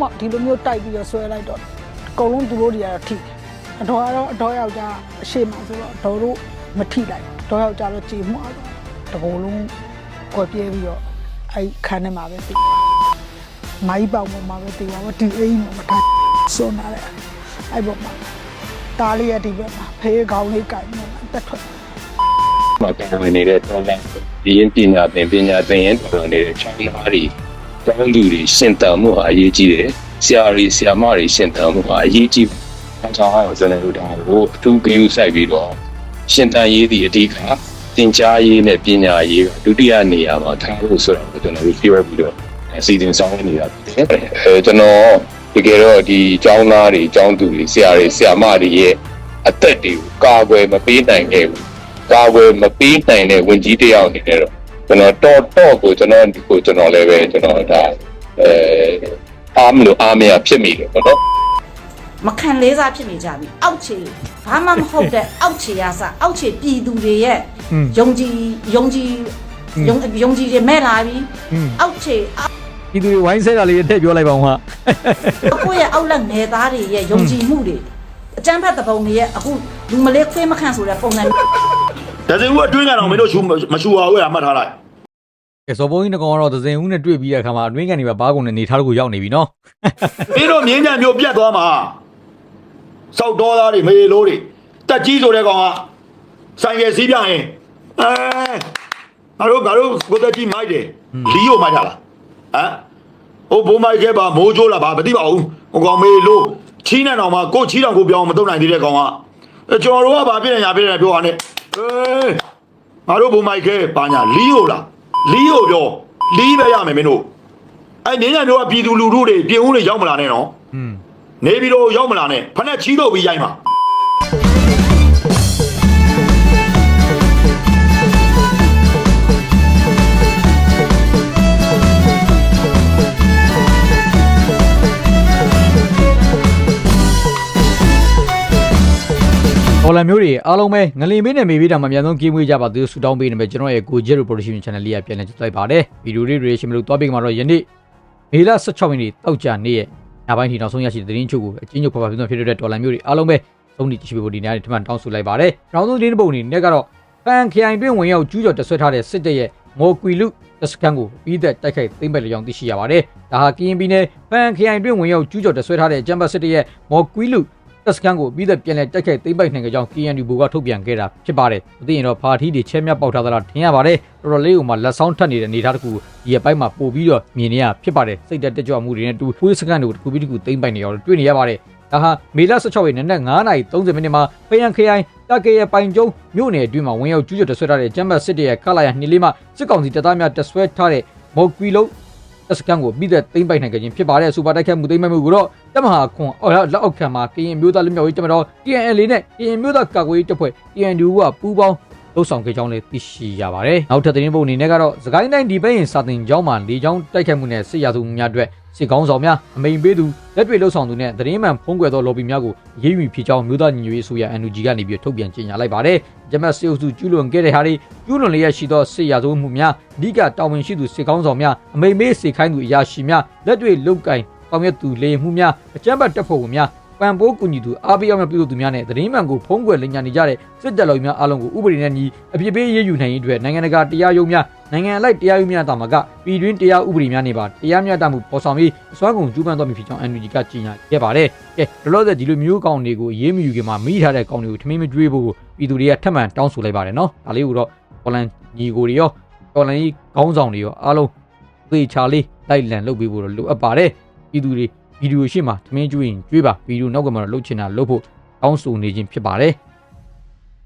လုံးမှဒီလိုမျိုးတိုက်ပြီးတော့ဆွဲလိုက်တော့အကုန်လုံးသူတို့တွေကတော့ထိအတော်ကတော့အတော်ယောက်ျားအရှိမှဆိုတော့အတော်တို့မထိလိုက်တော်ယောက်ျားတော့ကြေမှုအောင်တကူလုံးကွယ်ပြဲပြီးတော့အဲ့ခန်းထဲမှာပဲပြီးမိုင်းပေါင်ပေါ်မှာပဲပြီးတော့ဒီအိမ်မှာမထားစွန့်လာတယ်အဲ့ပေါ်မှာတားလေးရဒီဘက်မှာဖေးကောင်းလေးကြိုင်နေတာတက်ထွက်မှာပြန်ဝင်နေတဲ့တော်လန်ဒီရင်ပညာသင်ပညာသင်ရင်တော်လန်နေတဲ့ချောင်းသားတွေ တောင်းသူတွေရှင်းတမှုဟာအရေးကြီးတယ်ဆရာတွေဆရာမတွေရှင်းတမှုဟာအရေးကြီးတယ်အဲကြောင့်ဟာကျွန်တော်တို့ဒါကိုအထူးဂရုစိုက်ပြီးတော့ရှင်းတန်ရေးသည့်အဓိကသင်ကြားရေးနဲ့ပညာရေးကဒုတိယနေရာမှာထားဖို့ဆိုတော့ကျွန်တော်တို့ပြောပြီးတော့အစီအစဉ်ဆောင်နေတာဖြစ်တယ်အဲကျွန်တော်တကယ်တော့ဒီကျောင်းသားတွေကျောင်းသူတွေဆရာတွေဆရာမတွေရဲ့အသက်တွေကိုကာကွယ်မပေးနိုင်ခဲ့ဘူးကာဝယ်မပေးနိုင်တဲ့ဝင်ကြီးတယောက်အနေနဲ့တော့ ကျွန်တော်တော့တော့ကိုကျွန်တော်ကိုကျွန်တော်လည်းပဲကျွန်တော်ဒါအဲအားမလို့အားမရဖြစ်မိတယ်ပေါ့နော်မခံလေးစားဖြစ်နေကြပြီအောက်ခြေဘာမှမဟုတ်တဲ့အောက်ခြေရစအောက်ခြေပြည်သူတွေရဲ့ယုံကြည်ယုံကြည်ယုံယုံကြည်ရမဲ့လာပြီအောက်ခြေပြည်သူတွေဝိုင်းဆဲတာလေးထည့်ပြောလိုက်ပါဦးဟာကိုယ့်ရဲ့အောက်လက်ငယ်သားတွေရဲ့ယုံကြည်မှုတွေအကျန်းဖက်တပုံတွေရဲ့အခုလူမလေးခွေးမခံဆိုတဲ့ပုံစံဒါစီဦးအတွင်းကတော့မင်းတို့မရှူပါဘူးလားမှတ်ထားလိုက် ကဲစောဘုန်းကြီးတကောင်ကတော့သဇင်ဦးနဲ့တွေ့ပြီးတဲ့အခါမှာအတွင်းကန်တွေပါဘားကုန်နဲ့နေထားလို့ကိုရောက်နေပြီနော်မင်းတို့မြင်းညံမျိုးပြတ်သွားမှာစောက်တော်သားတွေမေလိုတွေတက်ကြီးဆိုတဲ့ကောင်ကဆိုင်ရယ်စီးပြရင်အဲငါတို့ငါတို့ကိုတက်ကြီးမိုက်တယ်လီယိုမိုက်တာလားဟမ်ဟိုဘိုးမိုက်ခဲ့ပါမိုးချိုးလာပါမသိပါဘူးဟိုကောင်မေလိုချီးနေတော့မှကိုချီးတော်ကိုပြောင်းမတုံနိုင်သေးတဲ့ကောင်ကအဲကျွန်တော်တို့ကဘာဖြစ်နေညာဖြစ်နေပြောရနဲ့အေးငါတို့ဘိုးမိုက်ခဲ့ပါညာလီယိုလား လီယိုပြောလီပဲရမယ်မင်းတို့အဲ့နေညာမျိုးကပြည်သူလူထုတွေပြင်ဦးတွေရောက်မလာနဲ့နော်อืมနေပြီးတော့ရောက်မလာနဲ့ဖက်နဲ့ချီးတော့ပြီးရိုက်မှာ လန်မျိုးတွေအားလုံးပဲငလင်မေးနဲ့မေးပြီးတာမှအများဆုံးကြေးမွေးကြပါသူဆူတောင်းပေးနေမယ်ကျွန်တော်ရဲ့ကိုဂျက်ရို production channel လေးကပြန်လည်ကြည့်လိုက်ပါတယ်ဗီဒီယိုလေး reaction မလို့တွားပေးကြမှာတော့ယနေ့မေလ16ရက်နေ့တောက်ကြနေ့ရဲ့ညပိုင်းထိနောက်ဆုံးရရှိတဲ့သတင်းချုပ်ကိုအချင်းချုပ်ဖပါပြသွင်းဖြစ်တဲ့ဒေါ်လာမျိုးတွေအားလုံးပဲသုံးနေကြည့်ဖို့ဒီနေ့ထမှန်တောင်းဆိုလိုက်ပါတယ်နောက်ဆုံးသတင်းတစ်ပုဒ်အနေနဲ့ကတော့ဖန်ခိုင်တွင်ဝင်ရောက်ကျူးကျော်တဆွဲထားတဲ့စစ်တပ်ရဲ့မော်ကွီလူတစကန်ကိုပြီးသက်တိုက်ခိုက်သိမ်းပိုက်လျောင်းသိရှိရပါတယ်ဒါဟာကရင်ပြည်နယ်ဖန်ခိုင်တွင်ဝင်ရောက်ကျူးကျော်တဆွဲထားတဲ့ဂျမ်ဘတ်စစ်တပ်ရဲ့မော်ကွီလူ တက်စကန်ကိုပြီးသက်ပြန်လဲတက်ခဲ့သိမ့်ပိုက်နိုင်ကြကြောင်း KNU ဘူကထုတ်ပြန်ခဲ့တာဖြစ်ပါတယ်။မသိရင်တော့ဖာထီးတွေချဲမြတ်ပေါက်ထားသလားထင်ရပါတယ်။တော်တော်လေးကမှလက်ဆောင်ထပ်နေတဲ့အနေအထားတစ်ခုဒီအပိုင်းမှာပို့ပြီးတော့မြင်နေရဖြစ်ပါတယ်။စိတ်တက်တက်ကြွမှုတွေနဲ့တူဖွေးစကန်တွေကိုတစ်ခုပြီးတစ်ခုသိမ့်ပိုက်နေရောတွေ့နေရပါတယ်။ဒါဟာမေလ16ရက်နေ့နက်9:30မိနစ်မှာဖယန်ခရိုင်တကေရဲ့ပိုင်ကျုံမြို့နယ်အတွင်းမှာဝင်ရောက်ကျူးကျော်တဆွဲထားတဲ့ကျမ်းပတ်စစ်တပ်ရဲ့ကလာရနှစ်လေးမှစစ်ကောင်စီတပ်သားများတဆွဲထားတဲ့မော်ကွီလုံး တက်စကန်ကိုပြီးသက်သိမ့်ပိုက်နိုင်ကြခြင်းဖြစ်ပါတယ်စူပါတိုက်ခတ်မှုသိမ့်ပိုက်မှုကိုတော့တမဟာခွန်အော်လက်အောက်ခံမှာကရင်မျိုးသားလူမျိုးရေးတမတော် KNL နဲ့ကရင်မျိုးသားကာကွယ်ရေးတပ်ဖွဲ့ KNU ကပူးပေါင်း လှုပ်ဆောင်ခဲ့ကြောင်းလည်းသိရှိရပါတယ်နောက်ထပ်သတင်းပုတ်အနေနဲ့ကတော့စကိုင်းတိုင်းဒီပိရင်စာတင်ကျောင်းမှာလေကျောင်းတိုက်ခတ်မှုနဲ့စစ်ရာသူများအတွက်စစ်ကောင်းဆောင်များအမိန်ပေးသူလက်တွေလှုပ်ဆောင်သူနဲ့သတင်းမှန်ဖုံးကွယ်သော lobby များကိုရေးယူဖြစ်ကြောင်းမျိုးသားညီညွတ်ရေးအစိုးရ NUG ကနေပြီးထုတ်ပြန်ကြေညာလိုက်ပါတယ်ဂျမတ်စစ်အုပ်စုကျူးလွန်ခဲ့တဲ့ဟာတွေကျူးလွန်လျက်ရှိသောစစ်ရာဇဝတ်မှုများအဓိကတာဝန်ရှိသူစစ်ကောင်းဆောင်များအမိန်ပေးစေခိုင်းသူအရာရှိများလက်တွေလုတ်ကင်ဆောင်ရွက်သူလေမှုများအကြမ်းဖက်တပ်ဖွဲ့ဝင်များ ပံပိုးကူညီသူအားပေးအောင်ပြုလုပ်သူများနဲ့သတင်းမှန်ကိုဖုံးကွယ်လင်ညာနေကြတဲ့စစ်တပ်တော်များအားလုံးကိုဥပဒေနဲ့ညီအပြစ်ပေးရေးယူနိုင်ရေးအတွက်နိုင်ငံတကာတရားရုံးများနိုင်ငံအလိုက်တရားရုံးများတာမှာကပြည်တွင်းတရားဥပဒေများနေပါတရားမျှတမှုပေါ်ဆောင်ပြီးအစွမ်းကုန်ကျူးပန်းတော်မူဖြစ်ကြောင်း NUG ကကြေညာခဲ့ပါတယ်။ကဲလောလောဆယ်ဒီလိုမျိုးကောင်တွေကိုရေးမယူခင်မှာမိထားတဲ့ကောင်တွေကိုထမင်းမကျွေးဖို့ပြည်သူတွေကထပ်မံတောင်းဆိုလိုက်ပါတယ်နော်။ဒါလေးကိုတော့ပေါ်လန်ညီကိုတွေရောပေါ်လန်ကြီးခေါင်းဆောင်တွေရောအားလုံးသေချာလေးလိုက်လံလုပ်ပေးဖို့တော့လိုအပ်ပါတယ်။ပြည်သူတွေ ဗီဒီယိုရှင်းမှာထမင်းကျွေးရင်ကျွေးပါဗီဒီယိုနောက်ကမှတော့လှုပ်ချင်တာလှုပ်ဖို့တောင်းဆိုနေခြင်းဖြစ်ပါတယ်။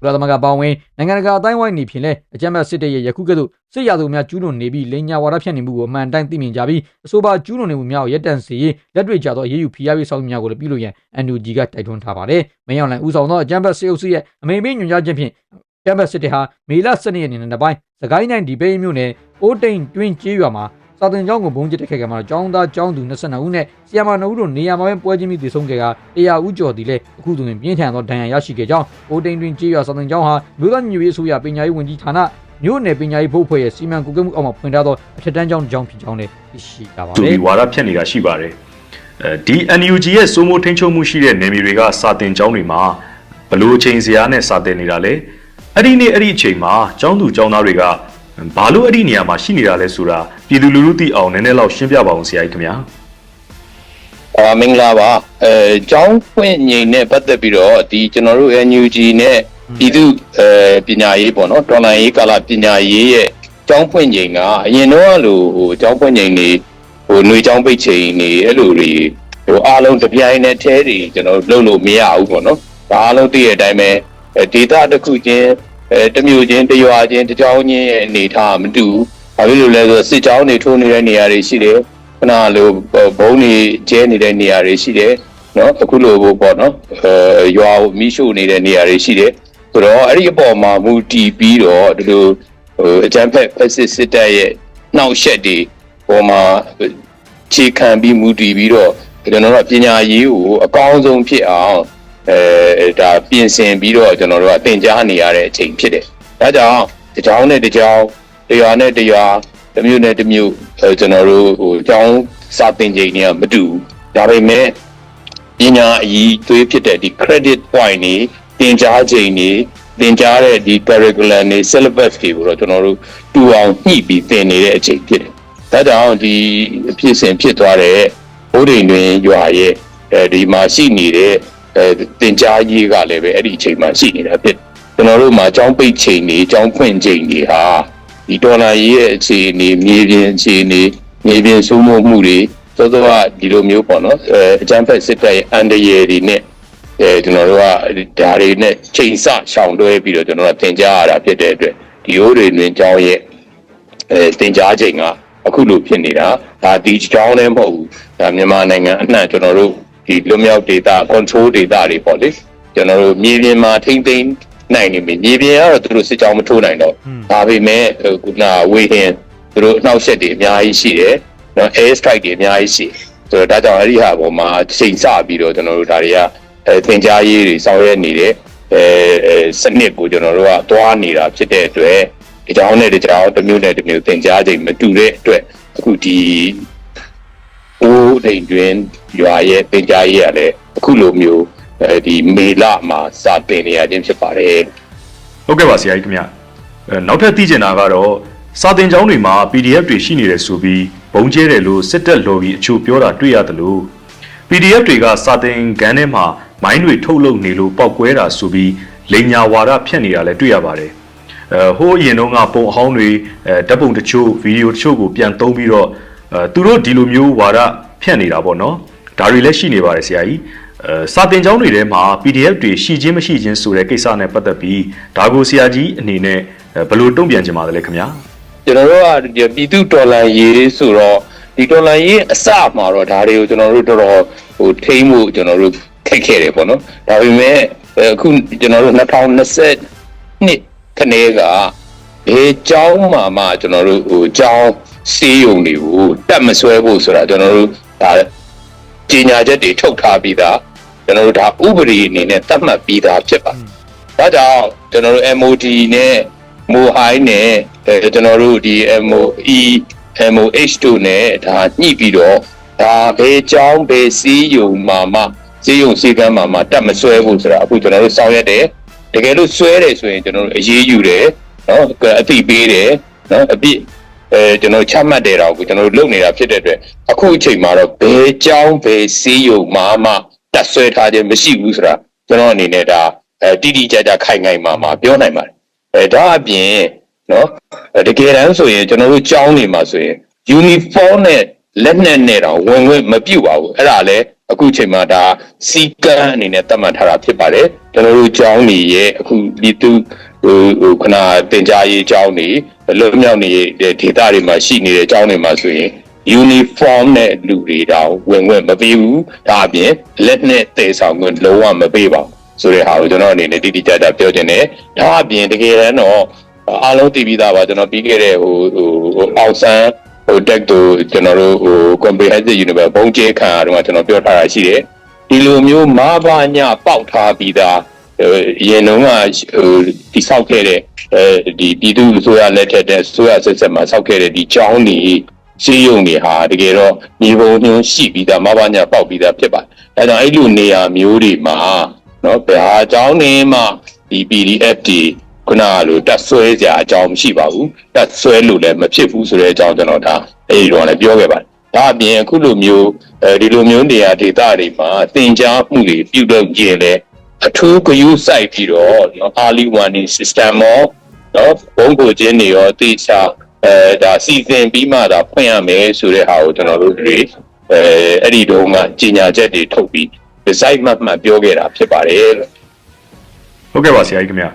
ကုလသမဂ္ဂပေါင်းဝင်နိုင်ငံတကာအတိုင်းဝိုင်းနေဖြင့်လဲအကြမ်းဖက်စစ်တပ်ရဲ့ယခုကဲ့သို့စစ်ရာဇဝများကျူးလွန်နေပြီးလိန်ညာဝါဒဖြန့်နေမှုကိုအမှန်တိုင်းသိမြင်ကြပြီးအဆိုပါကျူးလွန်နေမှုများကိုရပ်တန့်စေရေးလက်တွေ့ကျသောရေးယူဖိအားပေးဆောင်ရွက်များကိုလည်းပြုလုပ်ရန် NUG ကတိုက်တွန်းထားပါတယ်။မင်းအောင်လှိုင်ဦးဆောင်သောအကြမ်းဖက်စစ်အုပ်စုရဲ့အမိန့်ပေးညွှန်ကြားခြင်းဖြင့်အကြမ်းဖက်စစ်တပ်ဟာမေလ12ရက်နေ့နေ့ပိုင်းစကိုင်းတိုင်းဒီပိန်းမြို့နယ်အိုးတိန်တွင်းကျေးရွာမှာ စာတင်ကျောင်းကိုဘုံကျစ်တက်ခဲ့ကြမှာကျောင်းသားကျောင်းသူ22ဦးနဲ့ဆီယာမ2ဦးတို့နေရာမှာပဲပွဲချင်းပြီးတည်ဆုံခဲ့ကတရားဦးကျော်သည်လည်းအခုဆိုရင်ပြင်းထန်သောဒဏ်ရာရရှိခဲ့ကြောင်းအိုးတိန်တွင်းကျေးရွာစာတင်ကျောင်းဟာမြို့သားညွေရေးအစိုးရပညာရေးဝန်ကြီးဌာနမြို့နယ်ပညာရေးဘုတ်ဖွဲ့ရဲ့စီမံကွပ်ကဲမှုအောက်မှာဖွင့်ထားသောအထက်တန်းကျောင်းတစ်ကျောင်းဖြစ်ကြောင်းလည်းသိရှိကြပါတသူယ်ဒီဝါဒဖြတ်နေတာရှိပါတယ်အဲဒီ NUG ရဲ့စိုးမိုးထိန်းချုပ်မှုရှိတဲ့နယ်မြေတွေကစာတင်ကျောင်းတွေမှာဘလို့အချိန်စရာနဲ့စာတင်နေတာလဲအဲ့ဒီနေ့အဲ့ဒီအချိန်မှာကျောင်းသူကျောင်းသားတွေက ဘာလို့အဲ့ဒီနေရာမှာရှိနေတာလဲဆိုတာပြည်သူလူထုသိအောင်နည်းနည်းလောက်ရှင်းပြပါအောင်ဆရာကြီးခင်ဗျာအာမင်္ဂလာပါအဲကျောင်းဖွင့်ငိမ်နဲ့ပတ်သက်ပြီးတော့ဒီကျွန်တော်တို့ NUG နဲ့ပြည်သူအဲပညာရေးပေါ့နော်တော်လိုင်းရေးကာလပညာရေးရဲ့ကျောင်းဖွင့်ငိမ်ကအရင်တော့လို့ဟိုကျောင်းဖွင့်ငိမ်နေဟိုຫນွေကျောင်းပိတ်ချိန်နေအဲ့လိုတွေဟိုအားလုံးတစ်ပြိုင်နဲ့ထဲတွေကျွန်တော်တို့လုပ်လို့မရဘူးပေါ့နော်ဒါအားလုံးသိတဲ့အတိုင်းပဲအဲဒေတာတစ်ခုချင်း အဲတစ်မျိုးချင်းတစ်ရွာချင်းတစ်ကျောင်းချင်းရဲ့အနေထားမတူဘူးဘာဖြစ်လို့လဲဆိုတော့စစ်ကျောင်းတွေထိုးနေတဲ့နေရာတွေရှိတယ်ခဏလိုဘုံတွေကျဲနေတဲ့နေရာတွေရှိတယ်နော်အခုလိုပေါ့နော်အဲရွာကိုမိရှုနေတဲ့နေရာတွေရှိတယ်ဆိုတော့အဲ့ဒီအပေါ်မှာမူတည်ပြီးတော့ဒီလိုဟိုအကြမ်းဖက်ဖက်စစ်စစ်တပ်ရဲ့နှောက်ယှက်တွေပေါ်မှာခြေခံပြီးမူတည်ပြီးတော့ကျွန်တော်တို့ကပညာရေးကိုအကောင်းဆုံးဖြစ်အောင် အဲဒါပြင်ဆင်ပြီးတော့ကျွန်တော်တို့ကသင်ကြားနေရတဲ့အချိန်ဖြစ်တယ်ဒါကြောင့်တစ်ကြောင်းနဲ့တစ်ကြောင်းတရားနဲ့တရားတစ်မျိုးနဲ့တစ်မျိုးအဲကျွန်တော်တို့ဟိုအကြောင်းစာသင်ချိန်တွေကမတူဘူးဒါပေမဲ့ပညာအကြီးသွေးဖြစ်တဲ့ဒီ credit point တွေသင်ကြားချိန်တွေသင်ကြားတဲ့ဒီ curriculum တွေ syllabus တွေကိုတော့ကျွန်တော်တို့တူအောင်ညှိပြီးသင်နေတဲ့အချိန်ဖြစ်တယ်ဒါကြောင့်ဒီအဖြစ်စဉ်ဖြစ်သွားတဲ့ဘိုးဒိန်တွင်ရွာရဲ့အဲဒီမှာရှိနေတဲ့ အဲသင်ကြားရေးကလည်းပဲအဲ့ဒီအချိန်မှာရှိနေတာဖြစ်တယ်ကျွန်တော်တို့မှာအကြောင်းပိတ်ချိန်တွေအကြောင်းဖွင့်ချိန်တွေဟာဒီဒေါ်လာရေးရဲ့အခြေအနေမြေပြင်အခြေအနေမြေပြင်စိုးမိုးမှုတွေသောသောကဒီလိုမျိုးပေါ့နော်အဲအကြမ်းဖက်စစ်တပ်ရဲ့အန်ဒရယ်တွေနဲ့အဲကျွန်တော်တို့ကဒါတွေနဲ့ချိန်ဆရှောင်တွဲပြီးတော့ကျွန်တော်တို့ကသင်ကြားရတာဖြစ်တဲ့အတွက်ဒီဟိုတွေတွင်ကျောင်းရဲ့အဲသင်ကြားချိန်ကအခုလိုဖြစ်နေတာဒါဒီကျောင်းလည်းမဟုတ်ဘူးဒါမြန်မာနိုင်ငံအနှံ့ကျွန်တော်တို့ ဒီလွတ်မြောက် data control data တွေပေါ့လေကျွန်တော်တို့မြေပြင်မှာထိမ့်သိမ်းနိုင်နေပြီမြေပြင်ကတော့သူတို့စစ်ကြောင်းမထိုးနိုင်တော့ဒါပေမဲ့ဟိုခုနဝေဟင်သူတို့အနှောက်အယှက်တွေအများကြီးရှိတယ်နော် air strike တွေအများကြီးရှိဆိုတော့ဒါကြောင့်အဲ့ဒီဟာပေါ်မှာချိန်ဆပြီးတော့ကျွန်တော်တို့ဒါတွေကအဲသင်ကြားရေးတွေဆောင်ရွက်နေတဲ့အဲအဲစနစ်ကိုကျွန်တော်တို့ကသွားနေတာဖြစ်တဲ့အတွက်ဒီကြောင်းနဲ့ဒီကြောင်းတစ်မျိုးနဲ့တစ်မျိုးသင်ကြားချိန်မတူတဲ့အတွက်အခုဒီအိုးဒိန်တွင် ရွာရဲ့သင်ကြားရေးရလဲအခုလိုမျိုးအဲဒီမေလမှာစတင်နေရခြင်းဖြစ်ပါတယ်ဟုတ်ကဲ့ပါဆရာကြီးခင်ဗျအဲနောက်ထပ်သိချင်တာကတော့စာတင်ကျောင်းတွေမှာ PDF တွေရှိနေတယ်ဆိုပြီးဘုံကျဲတယ်လို့စစ်တပ် lobby အချို့ပြောတာတွေ့ရတယ်လို့ PDF တွေကစာတင်ခန်းထဲမှာမိုင်းတွေထုတ်လုပ်နေလို့ပောက်ကွဲတာဆိုပြီးလိန်ညာဝါဒဖြတ်နေတာလည်းတွေ့ရပါတယ်အဲဟိုးအရင်တုန်းကပုံအဟောင်းတွေအဲဓာတ်ပုံတချို့ဗီဒီယိုတချို့ကိုပြန်သုံးပြီးတော့အဲသူတို့ဒီလိုမျိုးဝါဒဖြန့်နေတာပေါ့နော် ဒါတွေလည်းရှိနေပါတယ်ဆရာကြီးအဲစာတင်ကျောင်းတွေထဲမှာ PDF တွေရှိခြင်းမရှိခြင်းဆိုတဲ့ကိစ္စနဲ့ပတ်သက်ပြီးဒါကိုဆရာကြီးအနေနဲ့ဘယ်လိုတုံ့ပြန်ကြပါသလဲခင်ဗျာကျွန်တော်တို့ကပြည်သူတော်လှန်ရေးဆိုတော့ဒီတော်လှန်ရေးအစမှာတော့ဒါတွေကိုကျွန်တော်တို့တော်တော်ဟိုထိမ့်မှုကျွန်တော်တို့ခက်ခဲတယ်ပေါ့နော်ဒါပေမဲ့အခုကျွန်တော်တို့2020နှစ်ခနေကဘေးကျောင်းမှာမှကျွန်တော်တို့ဟိုကျောင်းစေးုံတွေကိုတတ်မဆွဲဖို့ဆိုတာကျွန်တော်တို့ဒါ ကြီးညာချက်တွေထုတ်ထားပြီးသားကျွန်တော်တို့ဒါဥပဒေအနေနဲ့သတ်မှတ်ပြီးသားဖြစ်ပါတယ်ဒါကြောင့်ကျွန်တော်တို့ MOD နဲ့မိုဟိုင်းနဲ့အဲကျွန်တော်တို့ဒီ MOE MOH2 နဲ့ဒါညှိပြီးတော့ဒါဘယ်ကြောင်းဘယ်စီးယုံမှာမှစီးယုံစီကမ်းမှာမှတက်မဆွဲဘူးဆိုတာအခုကျွန်တော်တို့ဆောင်ရွက်တယ်တကယ်လို့ဆွဲတယ်ဆိုရင်ကျွန်တော်တို့အရေးယူတယ်နော်အသိပေးတယ်နော်အပြစ် အဲကျွန်တော်ချမှတ်တယ်တော့ကိုကျွန်တော်တို့လုပ်နေတာဖြစ်တဲ့အတွက်အခုအချိန်မှာတော့ဘယ်ကြောင်းဘယ်စီးယုံမှာမှတက်ဆွဲထားခြင်းမရှိဘူးဆိုတာကျွန်တော်အနေနဲ့ဒါအဲတိတိကျကျခိုင်ခိုင်မာမာပြောနိုင်ပါတယ်အဲဒါအပြင်နော်အဲတကယ်တမ်းဆိုရင်ကျွန်တော်တို့ကျောင်းနေမှာဆိုရင် uniform နဲ့လက်နက်နဲ့တော့ဝင်ဝင်မပြုတ်ပါဘူးအဲ့ဒါလည်းအခုချိန်မှာဒါစီကံအနေနဲ့သတ်မှတ်ထားတာဖြစ်ပါတယ်ကျွန်တော်တို့ကျောင်းနေရဲ့အခုဒီသူ ဟိုဟိုခဏတင်ကြားရေးကျောင်းနေလွတ်မြောက်နေတဲ့ဒေသတွေမှာရှိနေတဲ့ကျောင်းတွေမှာဆိုရင် uniform နဲ့လူတွေတော့ဝင်ဝင်မပေးဘူးဒါအပြင်လက်နဲ့တည်ဆောင်ခွင့်လုံးဝမပေးပါဘူးဆိုတဲ့ဟာကိုကျွန်တော်အနေနဲ့တိတိကျကျပြောချင်တယ်ဒါအပြင်တကယ်တမ်းတော့အားလုံးသိပြီးသားပါကျွန်တော်ပြီးခဲ့တဲ့ဟိုဟိုဟိုအောက်ဆန်းဟိုတက်တူကျွန်တော်တို့ဟို comprehensive university ဘုံကျဲခံရတော့ကျွန်တော်ပြောထားတာရှိတယ်ဒီလိုမျိုးမဘာညပေါက်ထားပြီးသားဟိုအ ရင်တုန်းကဟိုဒီဆောက်ခဲ့တဲ့အဲဒီပြည်သူ့အစိုးရလက်ထက်တဲ့ဆိုရဆက်ဆက်မှာဆောက်ခဲ့တဲ့ဒီကျောင်းကြီးစီးရုံတွေဟာတကယ်တော့မြေပုံညွှန်းရှိပြီးသားမဘာညာပေါက်ပြီးသားဖြစ်ပါတယ်ဒါကြောင့်အဲ့လိုနေရာမျိုးတွေမှာနော်ဘယ်ဟာအကြောင်းနေမှဒီ PDF တွေခုနကလိုတက်ဆွဲကြအကြောင်းမရှိပါဘူးတက်ဆွဲလို့လည်းမဖြစ်ဘူးဆိုတဲ့အကြောင်းကျွန်တော်ဒါအဲ့ဒီတော့လည်းပြောခဲ့ပါတယ်ဒါအပြင်အခုလိုမျိုးအဲဒီလိုမျိုးနေရာဒေသတွေမှာတင် जा မှုတွေပြုလုပ်ကြရင်လည်း အထူးဂရုစိုက်ပြီးတော့နော် early warning system ရောနော်ဘုံကိုချင်းတွေရောတေချာအဲဒါစီစဉ်ပြီးမှဒါဖွင့်ရမယ်ဆိုတဲ့ဟာကိုကျွန်တော်တို့တွေအဲအဲ့ဒီတော့ကကြီးညာချက်တွေထုတ်ပြီး design မှတ်မှတ်ပြောခဲ့တာဖြစ်ပါတယ်လို့ဟုတ်ကဲ့ပါဆရာကြီးခင်ဗျ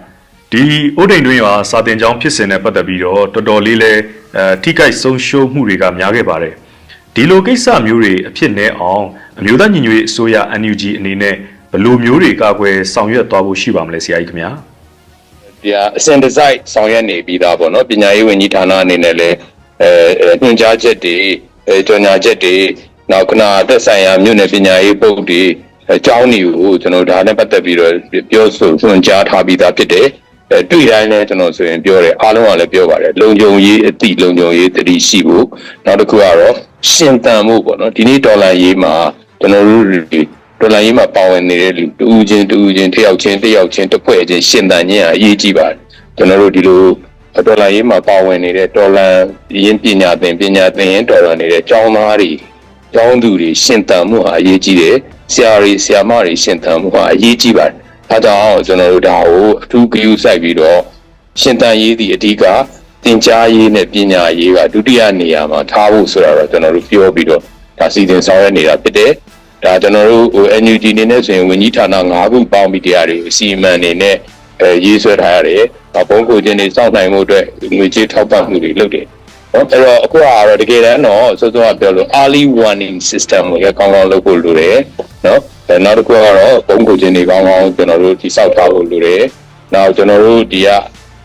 ဒီဥဒိန်တွင်ဟာစာတင်ကြောင်းဖြစ်စဉ်နဲ့ပတ်သက်ပြီးတော့တော်တော်လေးလဲအဲထိခိုက်ဆုံးရှုံးမှုတွေကများခဲ့ပါတယ်ဒီလိုကိစ္စမျိုးတွေအဖြစ်နဲ့အောင်အမျိုးသားညီညွတ်ရေးအစိုးရ NUG အနေနဲ့ ဘယ်လိုမျိုးတွေကာကွယ်ဆောင်ရွက်သွားဖို့ရှိပါမလဲဆရာကြီးခင်ဗျာဒီဟာအစင်ဒီဇိုင်းဆောင်ရွက်နေပြီးသားပေါ့နော်ပညာရေးဝန်ကြီးဌာနအနေနဲ့လည်းအဲအဲညွှန်ကြားချက်တွေအဲကြော်ညာချက်တွေနောက်ခဏသက်ဆိုင်ရာမြို့နယ်ပညာရေးပုတ်တွေအကြောင်းတွေကိုကျွန်တော်ဒါနဲ့ပတ်သက်ပြီးတော့ပြောဆိုညွှန်ကြားထားပြီးသားဖြစ်တယ်အဲတွေ့တိုင်းလည်းကျွန်တော်ဆိုရင်ပြောတယ်အားလုံးကလည်းပြောပါတယ်လုံခြုံရေးအတိလုံခြုံရေးတတိရှိဖို့နောက်တစ်ခုကတော့ရှင်တန်မှုပေါ့နော်ဒီနေ့ဒေါ်လာရေးမှာကျွန်တော်တို့ တွေဒေါ်လာရေးမှာပါဝင်နေတဲ့လူတူဦးချင်းတူဦးချင်းတစ်ယောက်ချင်းတစ်ယောက်ချင်းတစ်ဖွဲ့ချင်းရှင်တန်ခြင်းအရေးကြီးပါတယ်ကျွန်တော်တို့ဒီလိုဒေါ်လာရေးမှာပါဝင်နေတဲ့ဒေါ်လာရင်းပညာသင်ပညာသင်ရင်ဒေါ်လာနေတဲ့ကျောင်းသားတွေကျောင်းသူတွေရှင်တန်မှုဟာအရေးကြီးတယ်ဆရာတွေဆရာမတွေရှင်တန်မှုဟာအရေးကြီးပါတယ်အဲဒါကြောင့်ကျွန်တော်တို့ဒါကိုအထူးဂရုစိုက်ပြီးတော့ရှင်တန်ရေးသည့်အဓိကသင်ကြားရေးနဲ့ပညာရေးကဒုတိယနေရာမှာထားဖို့ဆိုတာတော့ကျွန်တော်တို့ပြောပြီးတော့ဒါစီစဉ်ဆောင်ရွက်နေတာဖြစ်တယ် ဒါကျွန်တော်တို့ဟို NUG အနေနဲ့ဆိုရင်ဝန်ကြီးဌာန၅ခုပေါင်းပြီးတရားတွေအစီအမံအနေနဲ့အဲရေးဆွဲထားရတယ်။နောက်ဘုံကိုချင်းတွေစောင့်နိုင်မှုအတွက်ငွေကြေးထောက်ပံ့မှုတွေလုပ်တယ်။နော်အဲ့တော့အခုကတော့တကယ်တမ်းတော့စောစောကပြောလို့ early warning system ကိုလည်းကောင်းကောင်းလုပ်ဖို့လိုတယ်။နော်အဲနောက်တစ်ခုကတော့ဘုံကိုချင်းတွေကောင်းကောင်းကျွန်တော်တို့ဒီစောက်ထားဖို့လိုတယ်။နောက်ကျွန်တော်တို့ဒီက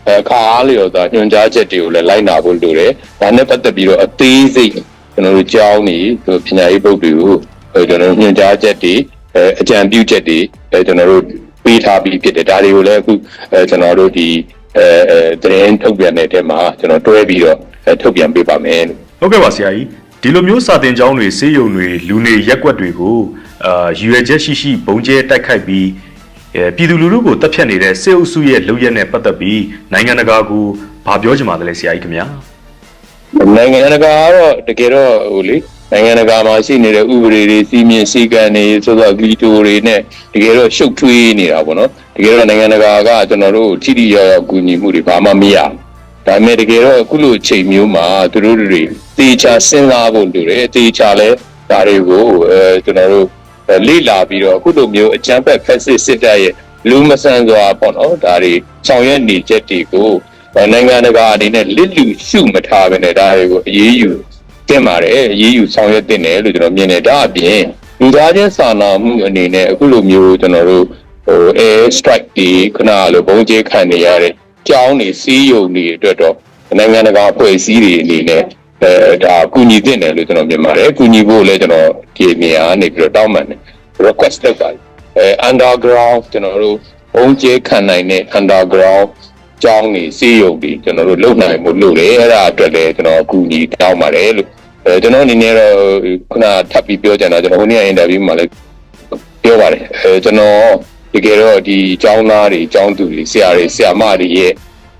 အခါအားလျော်စွာညွှန်ကြားချက်တွေကိုလည်းလိုက်နာဖို့လိုတယ်။ဒါနဲ့ပတ်သက်ပြီးတော့အသေးစိတ်ကျွန်တော်တို့ကြောင်းနေပညာရေးပုဒ်တွေကိုအဲ ကျွန်တော်တို့ညွှန်ကြားချက်တွေအဲအကြံပြုချက်တွေအဲကျွန်တော်တို့ပေးထားပြီးဖြစ်တယ်ဒါတွေကိုလည်းအခုအဲကျွန်တော်တို့ဒီအဲအဲသတင်းထုတ်ပြန်တဲ့တဲမှာကျွန်တော်တွဲပြီးတော့အဲထုတ်ပြန်ပေးပါမယ်လို့ဟုတ်ကဲ့ပါဆရာကြီးဒီလိုမျိုးစာတင်ကြောင်းတွေစေးရုံတွေလူနေရက်ကွက်တွေကိုအာရည်ရွယ်ချက်ရှိရှိဘုံကျဲတိုက်ခိုက်ပြီးအဲပြည်သူလူထုကိုတပ်ဖြတ်နေတဲ့စစ်အုပ်စုရဲ့လုပ်ရက်နဲ့ပတ်သက်ပြီးနိုင်ငံတကာကိုဘာပြောချင်ပါသလဲဆရာကြီးခင်ဗျာနိုင်ငံတကာကတော့တကယ်တော့ဟိုလေ နိုင်ငံတကာမှာရှိနေတဲ့ဥပဒေတွေစီမင်းစည်းကမ်းတွေဆိုတော့ဂလီတိုတွေနဲ့တကယ်တော့ရှုပ်ထွေးနေတာပေါ့နော်တကယ်တော့နိုင်ငံတကာကကျွန်တော်တို့ထိထိရောက်ရောက်ကူညီမှုတွေဘာမှမရဘူးဒါပေမဲ့တကယ်တော့အခုလိုအချိန်မျိုးမှာသူတို့တွေတေချာစဉ်းစားဖို့လိုတယ်တေချာလဲဒါတွေကိုအဲကျွန်တော်တို့လေ့လာပြီးတော့အခုလိုမျိုးအကြမ်းဖက်ဖက်စစ်စစ်တပ်ရဲ့လူမဆန်စွာပေါ့နော်ဒါတွေဆောင်ရွက်နေချက်တွေကိုနိုင်ငံတကာအနေနဲ့လစ်လူရှုမထားဘဲနဲ့ဒါတွေကိုအေးအေးယူ တင်ပါတယ်အေးအေးယူဆောင်ရွက်တင်တယ်လို့ကျွန်တော်မြင်တယ်ဒါအပြင်လူသားချင်းစာနာမှုအနေနဲ့အခုလိုမျိုးကျွန်တော်တို့ဟို air strike ဒီခဏလိုဘုံကျဲခံနေရတဲ့ကြောင်းနေစီးယုံနေအတွက်တော့နိုင်ငံတကာဖွဲ့စည်းတွေအနေနဲ့အဲဒါကူညီတင်တယ်လို့ကျွန်တော်မြင်ပါတယ်ကူညီဖို့လည်းကျွန်တော်ဒီနေရာနေပြီးတော့တောင်းပန်တယ် request လုပ်တာအဲ underground ကျွန်တော်တို့ဘုံကျဲခံနိုင်တဲ့ underground ကျောင်းနေစီးရုံပြီးကျွန်တော်တို့လုံနိုင်မှုလို့လေအဲ့ဒါအတွက်လည်းကျွန်တော်အကူအညီတောင်းပါတယ်လို့အဲကျွန်တော်အနေနဲ့တော့ခုနထပ်ပြီးပြောချင်တာကျွန်တော်ဟိုနေ့အင်တာဗျူးမှာလည်းပြောပါတယ်အဲကျွန်တော်တကယ်တော့ဒီကျောင်းသားတွေကျောင်းသူတွေဆရာတွေဆရာမတွေရဲ့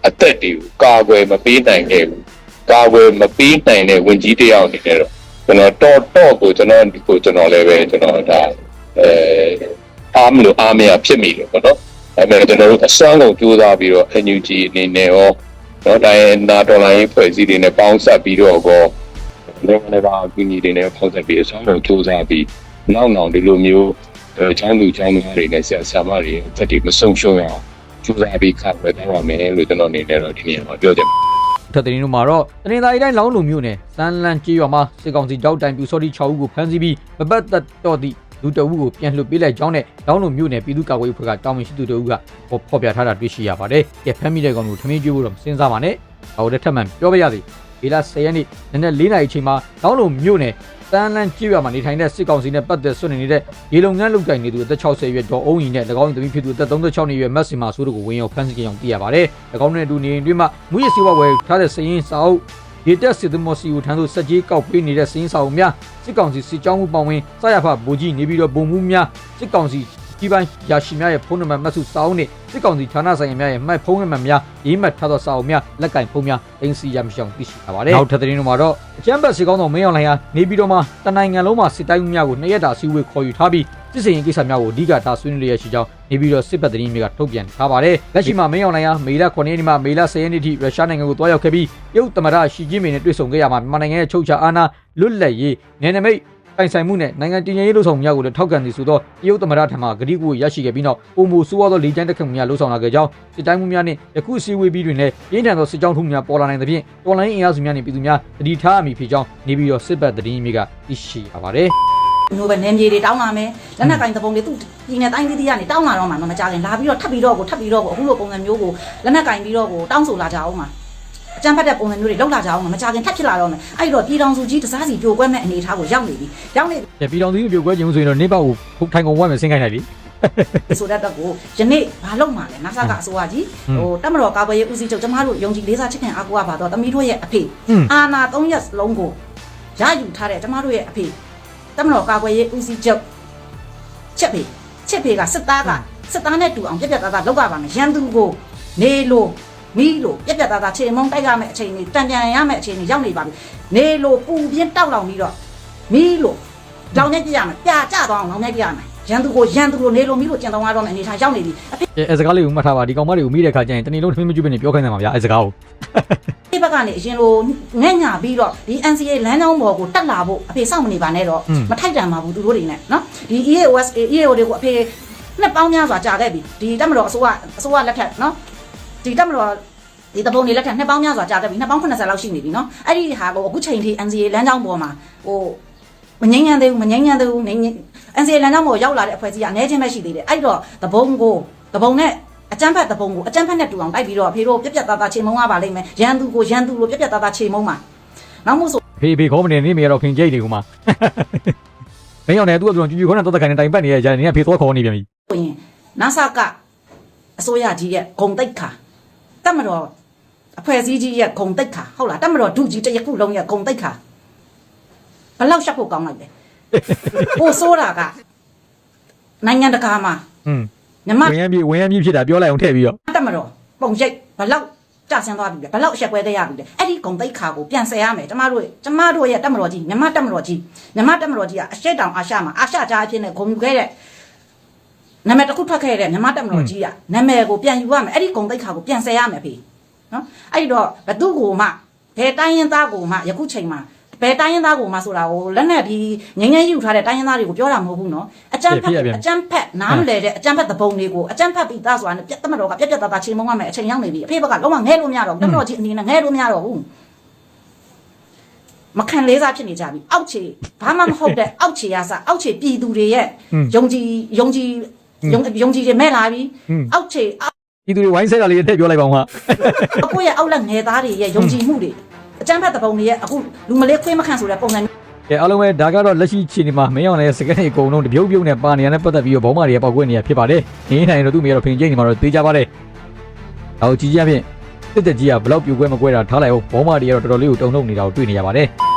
အသက်တွေကိုကာကွယ်မပေးနိုင်ခဲ့ဘူးကာကွယ်မပေးနိုင်တဲ့ဝင်ကြီးတယောက်အနေနဲ့တော့ကျွန်တော်တော့တော့ကိုကျွန်တော်ကိုကျွန်တော်လည်းပဲကျွန်တော်ဒါအဲအားမလို့အားမရဖြစ်မိတယ်ပေါ့နော် အဲ့မဲ့ကျွန်တော်တို့အစွမ်းကုန်ကြိုးစားပြီးတော့ NUG အနေနဲ့ရောတော့တိုင်းနာဒေါ်လာရေးဖွဲ့စည်းတွေနဲ့ပေါင်းစပ်ပြီးတော့ကောနိုင်ငံတကာအကူအညီတွေနဲ့ပေါင်းစပ်ပြီးအစွမ်းကုန်ကြိုးစားပြီးနောက်နောက်ဒီလိုမျိုးအဲချောင်းသူချောင်းသားတွေနဲ့ဆရာဆရာမတွေအသက်တွေမဆုံးရှုံးရအောင်ကြိုးစားပြီးခါဝယ်သွားပါမယ်လို့ကျွန်တော်အနေနဲ့တော့ဒီနေရာမှာပြောချင်ပါတယ်ထပ်တဲ့နေ့မှာတော့တနင်္သာရီတိုင်းလောင်းလုံမြို့နယ်စမ်းလန်းကြေးရွာမှာစစ်ကောင်စီကြောက်တိုင်ပြူစောတိ6ဦးကိုဖမ်းဆီးပြီးမပတ်သက်တော့သည့် လူတအုပ်ကိုပြန်လွှတ်ပေးလိုက်ကြောင်းနဲ့လောင်းလုံမြို့နယ်ပြည်သူ့ကာကွယ်ရေးအဖွဲ့ကတာဝန်ရှိသူတအုပ်ကဖော်ပြထားတာတွေ့ရှိရပါတယ်။ကဲဖမ်းမိတဲ့ကောင်ကိုထမင်းကျွေးဖို့တော့မစင်စားပါနဲ့။ဟောတဲ့ထက်မှန်ပြောပြရသည်။ဒီလ10ရက်နေ့နနက်4နာရီအချိန်မှာလောင်းလုံမြို့နယ်တန်းလန်းကြေးရွာမှာနေထိုင်တဲ့စစ်ကောင်စီနဲ့ပတ်သက်ဆွနေနေတဲ့ရေလုံငန်းလုပ်ကိုင်နေသူအသက်60ရွယ်ဒေါ်အုံးကြီးနဲ့၎င်း၏သမီးဖြစ်သူအသက်36နှစ်ရွယ်မတ်စီမာဆိုးတို့ကိုဝင်ရောက်ဖမ်းဆီးကြအောင်သိရပါတယ်။၎င်းနဲ့အတူနေအိမ်တွင်းမှာမူရစီဝဝယ်ထားတဲ့စရင်စာအုပ် ရေတက်စစ်သမောစီဦးထမ်းသို့စက်ကြီးကောက်ပေးနေတဲ့စင်းဆောင်များစစ်ကောင်စီစစ်ကြောင်းမှုပေါင်းဝင်စရဖဗိုလ်ကြီးနေပြီးတော့ဗုံမှုများစစ်ကောင်စီ ကြီးပိုင်းရာရှိများရဲ့ဖုန်းနံပါတ်မှတ်စုစာအုပ်နဲ့စစ်ကောင်စီဌာနဆိုင်ရာများရဲ့မှတ်ဖုန်းနံပါတ်များရေးမှတ်ထားသောစာအုပ်များလက်ကင်ဖုန်းများအင်းစီရမရှောင်သိရှိရပါတယ်နောက်ထပ်သတင်းတို့မှာတော့အချမ်းဘတ်စစ်ကောင်းတော်မင်းအောင်လှိုင်ဟာနေပြီးတော့မှတနိုင်ငံလုံးမှာစစ်တိုင်းမှုများကိုနှစ်ရက်တာစီဝေးခေါ်ယူထားပြီးစစ်စင်ရင်ကိစ္စများကိုအဓိကထားဆွေးနွေးရရှိကြောင်းနေပြီးတော့စစ်ပတ်သတင်းများကထုတ်ပြန်ထားပါတယ်လက်ရှိမှာမင်းအောင်လှိုင်ဟာမေလ9ရက်နေ့မှမေလ10ရက်နေ့ထိရုရှားနိုင်ငံကိုတွားရောက်ခဲ့ပြီးတရုတ်သမ္မတရှီကျင်းပင်နဲ့တွေ့ဆုံခဲ့ရမှာမြန်မာနိုင်ငံရဲ့ချုပ်ချာအာဏာလွတ်လပ်ရေးနယ်နိမိတ် ပိုင်ဆိုင်မှုနဲ့နိုင်ငံတည်ငြိမ်ရေးလှုပ်ဆောင်မှုများကိုလည်းထောက်ခံသည်ဆိုသောတရုတ်သမ္မတထံမှဂတိကူကိုရရှိခဲ့ပြီးနောက်ပုံမူဆိုးဝါးသောလေကြောင်းတက်ခတ်မှုများလှုပ်ဆောင်လာခဲ့ကြောင်းစစ်တိုင်းမှုများနှင့်ယခုစီဝေးပြီးတွင်လည်းပြင်းထန်သောစစ်ကြောင်းထုများပေါ်လာနိုင်သဖြင့်တော်လိုင်းအင်အားစုများနှင့်ပြည်သူများတတိထားအမိဖြစ်ကြောင်းနေပြီးတော့စစ်ပတ်သတင်းမျိုးကသိရှိရပါတယ်မျိုးပဲနေမြေတွေတောင်းလာမယ်လက်နက်ကင်သဘုံတွေသူ့ပြည်နယ်တိုင်းသီးသီးကနေတောင်းလာတော့မှမကြခင်လာပြီးတော့ထပ်ပြီးတော့ကိုထပ်ပြီးတော့ကိုအခုလိုပုံစံမျိုးကိုလက်နက်ကင်ပြီးတော့ကိုတောင်းဆိုလာကြအောင်မှာအ ကြမ်းဖက်တဲ့ပုံစံမျိုးတွေလောက်လာကြအောင်မှာမကြခင်ထပ်ဖြစ်လာတော့မယ်အဲ့တော့ပြည်တော်စုကြီးတစားစီပြိုကွဲမဲ့အနေအထားကိုရောက်နေပြီရောက်နေ။ပြည်တော်သူမျိုးကွဲခြင်းဆိုရင်တော့နေပေါက်ကိုဖုတ်ထိုင်ကုန်ဝတ်မယ်ဆင်းခိုင်းလိုက်လေဆိုတဲ့အတွက်ကိုယနေ့ဘာလုပ်မှာလဲနာဆာကအစိုးရကြီးဟိုတက်မတော်ကာကွယ်ရေးဦးစီးချုပ်ကျမတို့ယုံကြည်လေးစားချစ်ခင်အားကိုးရပါတော့တမီးတို့ရဲ့အဖေ။อืมအာနာ၃ရက်လုံးကိုရယူထားတဲ့ကျမတို့ရဲ့အဖေတက်မတော်ကာကွယ်ရေးဦးစီးချုပ်ချက်ဖေချက်ဖေကစစ်သားကစစ်သားနဲ့တူအောင်ပြက်ပြက်သားသားလောက်ကပါမယ်ရန်သူကိုနေလို့ မီးလို့ပြက်ပြက်သားသားချိန်မုံတိုက်ရမယ့်အချိန်ကြီးတန်ပြန်ရမယ့်အချိန်ကြီးရောက်နေပါပြီနေလို့ပူပြင်းတောက်လောင်ပြီးတော့မီးလို့လောင်နေပြရမယ်ပြကြသွားအောင်လောင်နေပြရမယ်ရန်သူကိုရန်သူကိုနေလို့မီးလို့ကျန်တော်ရတော့မယ့်အနေထားရောက်နေပြီအဖေ။အဲအဲစကားလေးကိုမှတ်ထားပါဒီကောင်မလေးကိုမိတဲ့ခါကျရင်တနေ့လုံးထမင်းမကျွတ်ပဲနေပြောခိုင်းတယ်မှာဗျာအဲစကားကိုဒီဘက်ကနေအရင်လိုငဲ့ညာပြီးတော့ဒီ NCA လမ်းကြောင်းပေါ်ကိုတက်လာဖို့အဖေစောင့်မနေပါနဲ့တော့မထိုက်တန်ပါဘူးသူတို့တွေနဲ့နော်ဒီ EAOS EAO တွေကိုအဖေနှစ်ပေါင်းများစွာကြာခဲ့ပြီဒီတက်မတော်အစိုးရအစိုးရလက်ထက်နော် ဒီတက်မတော်ဒီတပုံတွေလက်ထက်နှစ်ပေါင်းများစွာကြာခဲ့ပြီနှစ်ပေါင်း80လောက်ရှိနေပြီနော်အဲ့ဒီဟာကိုအခုချိန်ထိ NCA လမ်းကြောင်းပေါ်မှာဟိုမငိမ့်ငံသေးဘူးမငိမ့်ငံသေးဘူးနေ NCA လမ်းကြောင်းပေါ်ရောက်လာတဲ့အဖွဲ့အစည်းကအနည်းချင်းပဲရှိသေးတယ်အဲ့တော့တပုံကိုတပုံနဲ့အကျန်းဖက်တပုံကိုအကျန်းဖက်နဲ့တူအောင်တိုက်ပြီးတော့အဖေတို့ပြက်ပြက်သားသားချိန်မုံရပါလိမ့်မယ်ရန်သူကိုရန်သူလိုပြက်ပြက်သားသားချိန်မုံပါနောက်မို့ဆိုဖေးဖေးခေါမနေနေမိရတော့ခင်ကြိတ်နေကူမှာ။မင်းအောင်လည်းသူ့အပြောကြူကြူခေါနဲ့တော့တခိုင်နေတိုင်ပတ်နေရကြတယ်နင်ကဖေးသွားခေါ်နေပြန်ပြီရင်နာဆာကအစိုးရကြီးရဲ့ဂုံတိတ်ခါ တက်မတော်အဖွဲ့အစည်းကြီးရဲ့ဂုံတိတ်ခါဟုတ်လားတက်မတော်ဒုကြီးတစ်ရက်ခုလုံးရဲ့ဂုံတိတ်ခါဘယ်လောက်ရှက်ဖို့ကောင်းလိုက်လဲဟိုဆိုးတာကနိုင်ငံတကာမှာ။อืมမြမဝင်ရပြီဝင်ရပြီဖြစ်တာပြောလိုက်အောင်ထည့်ပြီးတော့တက်မတော်ပုံရိပ်ဘယ်လောက်ကြဆင်းသွားပြီလဲဘယ်လောက်အဆက်ကွဲခဲ့ရပြီလဲအဲ့ဒီဂုံတိတ်ခါကိုပြန်ဆယ်ရမယ်ကျမတို့ကျမတို့ရဲ့တက်မတော်ကြီးမြမတက်မတော်ကြီးမြမတက်မတော်ကြီးကအရှိတောင်အာရှမှာအာရှကြားအဖြစ်နဲ့ဂုံယူခဲ့တဲ့ နာမည်တစ်ခုထွက်ခဲ့တဲ့မြမတက်မတော်ကြီးကနာမည်ကိုပြန်ယူရမယ်အဲ့ဒီဂုံတိတ်ခါကိုပြန်ဆယ်ရမယ်ဖေနော်အဲ့ဒီတော့ဘသူ့ကိုမှဘယ်တိုင်းရင်းသားကိုမှယခုချိန်မှာဘယ်တိုင်းရင်းသားကိုမှဆိုတာကိုလက်နဲ့ဒီငငယ်ယူထားတဲ့တိုင်းရင်းသားတွေကိုပြောတာမဟုတ်ဘူးနော်အကြမ်းဖက်အကြမ်းဖက်နားမလဲတဲ့အကြမ်းဖက်သဘုံတွေကိုအကြမ်းဖက်ပြီးသားဆိုတာနဲ့ပြတ်တမတော်ကပြက်ပြက်သားသားချိန်မုံရမယ်အချိန်ရောက်နေပြီအဖေဘက်ကလုံးဝငဲလို့မရတော့ဘူးတက်မတော်ကြီးအနေနဲ့ငဲလို့မရတော့ဘူးမခံလေးစားဖြစ်နေကြပြီအောက်ခြေဘာမှမဟုတ်တဲ့အောက်ခြေရစအောက်ခြေပြည်သူတွေရဲ့ယုံကြည်ယုံကြည် ယုံယုံကြည်တွေမဲ့လာပြီအောက်ခြေဒီသူတွေဝိုင်းဆက်တာလေးထည့်ပြောလိုက်ပါဦးဟာအကိုရဲ့အောက်လက်ငယ်သားတွေရဲ့ယုံကြည်မှုတွေအကျန်းဖတ်တဲ့ပုံတွေရဲ့အခုလူမလေးခွေးမခန့်ဆိုတဲ့ပုံစံကဲအားလုံးပဲဒါကတော့လက်ရှိခြေနေမှာမင်းအောင်လည်းစကနေအကုန်လုံးတပြုတ်ပြုတ်နဲ့ပါနေရတဲ့ပတ်သက်ပြီးတော့ဘောမတွေပေါက်ကွဲနေရဖြစ်ပါတယ်။နေနိုင်တော့သူ့မိရတော့ဖင်ကျိတ်နေမှာတော့သိကြပါတယ်။ဒါကိုကြည့်ကြဖြင့်စစ်တက်ကြီးကဘလောက်ပြိုကွဲမကွဲတာထားလိုက်အောင်ဘောမတွေကတော့တော်တော်လေးကိုတုံ့နှုတ်နေတာကိုတွေ့နေရပါတယ်။